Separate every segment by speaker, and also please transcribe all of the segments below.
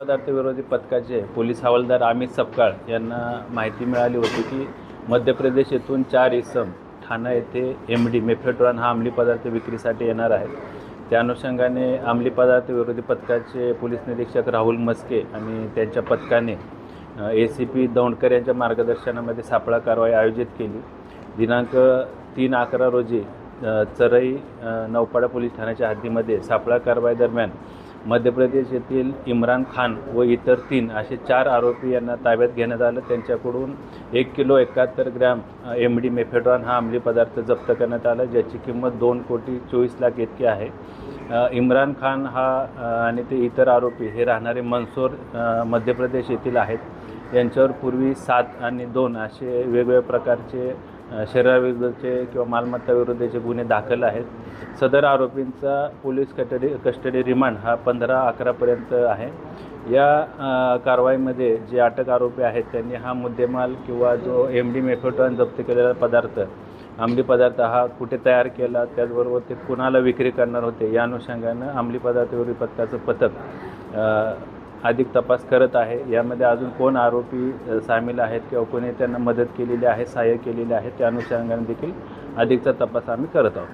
Speaker 1: पदार्थ विरोधी पथकाचे पोलीस हवालदार अमित सपकाळ यांना माहिती मिळाली होती की मध्य प्रदेश येथून चार इसम ठाणा येथे एम डी मेफेड्रॉन हा अंमली पदार्थ विक्रीसाठी येणार आहे त्या अनुषंगाने अंमली पदार्थ विरोधी पथकाचे पोलीस निरीक्षक राहुल मस्के आणि त्यांच्या पथकाने ए सी पी दौंडकर यांच्या मार्गदर्शनामध्ये सापळा कारवाई आयोजित केली. दिनांक तीन अकरा रोजी चरई नौपाडा पोलीस ठाण्याच्या हद्दीमध्ये सापळा कारवाई दरम्यान मध्य प्रदेश येथील इम्रान खान व इतर तीन असे चार आरोपी यांना ताब्यात घेण्यात आलं. त्यांच्याकडून एक किलो एकाहत्तर ग्रॅम एम डी मेफेड्रॉन हा अंमली पदार्थ जप्त करण्यात आला ज्याची किंमत दोन कोटी चोवीस लाख इतकी आहे. इम्रान खान हा आणि ते इतर आरोपी हे राहणारे मनसोर मध्य प्रदेश येथील आहेत. यांच्यावर पूर्वी सात आणि दोन असे वेगवेगळ्या प्रकारचे शरीराविरुद्धचे किंवा मालमत्ता विरुद्धचे गुन्हे दाखल आहेत. सदर आरोपींचा पोलीस कस्टडी कस्टडी रिमांड हा पंधरा अकरापर्यंत आहे. या कारवाईमध्ये जे अटक आरोपी आहेत त्यांनी हा मुद्देमाल किंवा जो एम डी मेफोटॉन जप्त केलेला पदार्थ अंमली पदार्थ हा कुठे तयार केला त्याचबरोबर ते कुणाला विक्री करणार होते या अनुषंगानं अंमली पदार्थ विरोधी पथकाचं पथक अधिक तपास करत आहे. यामध्ये अजून कोण आरोपी सामील आहेत किंवा कोणी त्यांना मदत केलेली आहे सहाय्य केलेले आहे त्या अनुषंगाने देखील अधिकचा तपास आम्ही करत आहोत.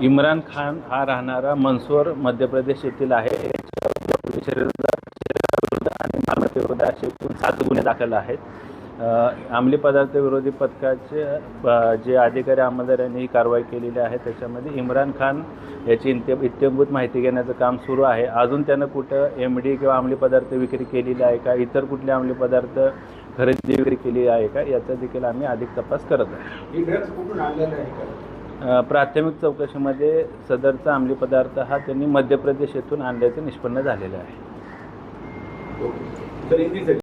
Speaker 1: इम्रान खान हा राहणारा मनसोर मध्य प्रदेश येथील आहे. आणि मालमत्तेविरुद्ध असे एकूण सात गुन्हे दाखल आहेत. अंमली पदार्थ विरोधी पथकाचे जे अधिकारी अंमलदार यांनी ही कारवाई केलेली आहे त्याच्यामध्ये इम्रान खान याची इत्य इत्यंभूत माहिती घेण्याचं काम सुरू आहे. अजून त्यानं कुठं एम डी किंवा अंमली पदार्थ विक्री केलेली आहे का? इतर कुठले अंमली पदार्थ खरेदी विक्री केली आहे का? याचा देखील आम्ही अधिक तपास करत आहे.
Speaker 2: ही
Speaker 1: प्राथमिक चौकशीमध्ये सदरचा अंमली पदार्थ हा त्यांनी मध्य प्रदेश येथून आणल्याचं निष्पन्न झालेलं आहे.